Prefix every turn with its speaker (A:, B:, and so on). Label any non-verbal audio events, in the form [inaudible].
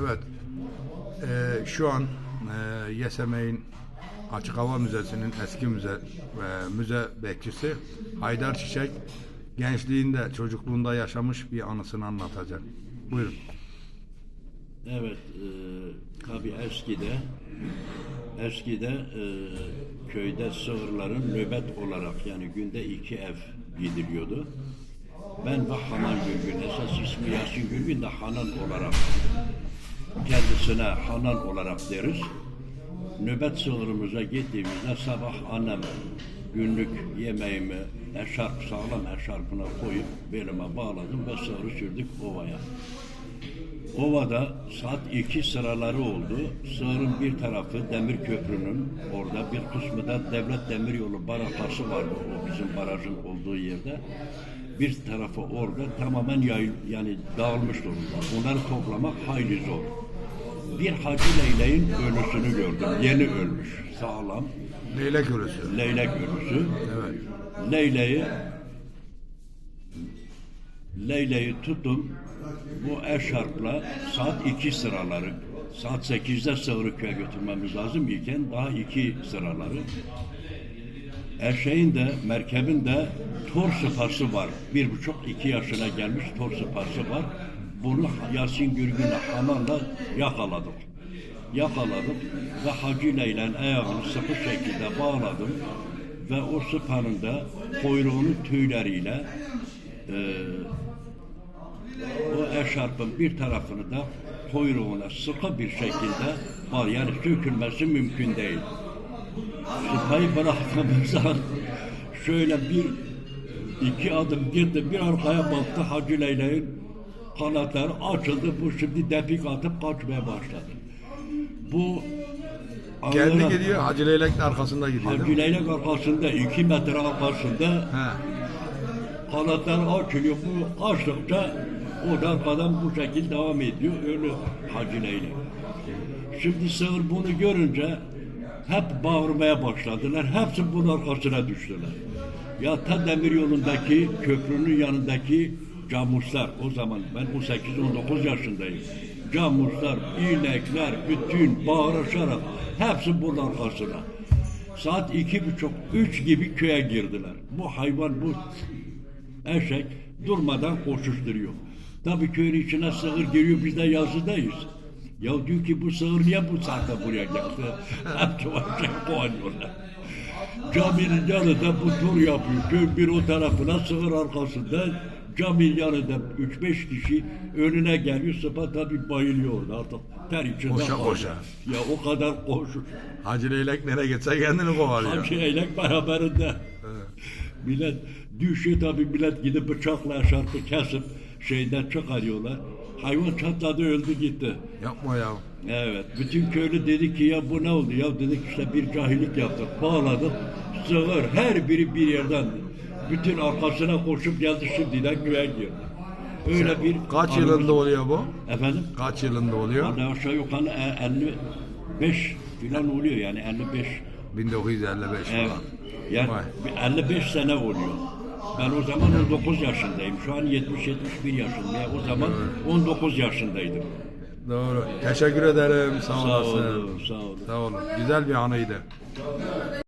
A: Evet. Ee, şu an e, YSM'in Açık Hava Müzesi'nin eski müze ve müze bekçisi Haydar Çiçek gençliğinde, çocukluğunda yaşamış bir anısını anlatacak. Buyurun.
B: Evet, e, tabii eskide eskide e, köyde sığırların nöbet olarak yani günde iki ev gidiliyordu. Ben ve Hanan Gülgün, esas ismi Yasin Gülgün de Hanan olarak kendisine Hanan olarak deriz. Nöbet sığırımıza gittiğimizde sabah annem günlük yemeğimi eşarp sağlam eşarpına koyup belime bağladım ve sığırı sürdük ovaya. Ovada saat iki sıraları oldu. Sığırın bir tarafı Demir Köprü'nün orada bir kısmı da Devlet Demiryolu barakası vardı o bizim barajın olduğu yerde. Bir tarafı orada tamamen yayıl, yani dağılmış durumda. Onları toplamak hayli zor. Bir Hacı Leyleğin ölüsünü gördüm. Yeni ölmüş. Sağlam.
A: Leylek Ölüsü.
B: Leylek ölüsü.
A: Evet.
B: Leyleği Leyleği tutun bu eşarpla saat iki sıraları saat sekizde Sığırıköy'e götürmemiz lazım iken daha iki sıraları eşeğin de merkebin de tor sıpası var. Bir buçuk iki yaşına gelmiş tor sıpası var. Bunu Yasin Gürgün'e Haman'la yakaladık. Yakaladık ve Hacı Leylen ayağını sıkı şekilde bağladım ve o sıpanın da kuyruğunun tüyleriyle e, o eşarpın bir tarafını da kuyruğuna sıkı bir şekilde var. Yani sökülmesi mümkün değil. Sıpayı bıraktığımız an şöyle bir iki adım gitti bir arkaya baktı Hacı Leyla'nın kanatları açıldı. Bu şimdi depik atıp kaçmaya başladı. Bu
A: Kendi
B: Allah'a-
A: gidiyor, Hacı Leylek de arkasında gidiyor. değil
B: Hacı? Leylek arkasında iki metre arkasında
A: He.
B: kanatlar açılıyor. Bu açtıkça o da arkadan bu şekilde devam ediyor. Öyle Hacı Leylek. Şimdi sığır bunu görünce hep bağırmaya başladılar. Hepsi bunun arkasına düştüler. Ya ta demir yolundaki köprünün yanındaki camuslar o zaman ben 18-19 yaşındayım. Camuslar, inekler, bütün bağırışarak hepsi bunun arkasına. Saat iki buçuk, üç gibi köye girdiler. Bu hayvan, bu eşek durmadan koşuşturuyor. Tabii köyün içine sığır giriyor, biz de yazıdayız. Ya diyor ki bu sığır niye bu saatte buraya geldi? [laughs] Hep eşek kovalıyorlar. Caminin yanında bu tur yapıyor. Köy bir o tarafına sığır arkasında. Caminin yanında 3-5 kişi önüne geliyor. Sıpa tabii bayılıyor artık. Ter içinde
A: Koşa koşa.
B: Ya o kadar koşuş.
A: Hacı Leylek nereye gitse kendini kovalıyor.
B: Hacı Eylek beraberinde. Millet düşüyor tabii millet gidip bıçakla şarkı kesip şeyden çıkarıyorlar. Hayvan çatladı öldü gitti.
A: Yapma ya.
B: Evet. Bütün köylü dedi ki ya bu ne oldu? Ya dedik işte bir cahillik yaptık. Bağladık. Sığır her biri bir yerden. Bütün arkasına koşup geldi şimdiden köye girdi. Öyle bir...
A: Kaç yılında oluyor bu?
B: Efendim?
A: Kaç yılında oluyor?
B: Vallahi aşağı yukarı e- 55 falan oluyor yani 55.
A: 1955
B: Evet.
A: falan.
B: Yani
A: Vay.
B: bir 55 sene oluyor. Ben o zaman 19 yaşındayım. Şu an 70-71 yaşındayım. O zaman 19 yaşındaydım.
A: Doğru. Teşekkür ederim. Sağ
B: Sağ
A: olasın.
B: olun, sağ olun.
A: Sağ olun. Güzel bir anıydı.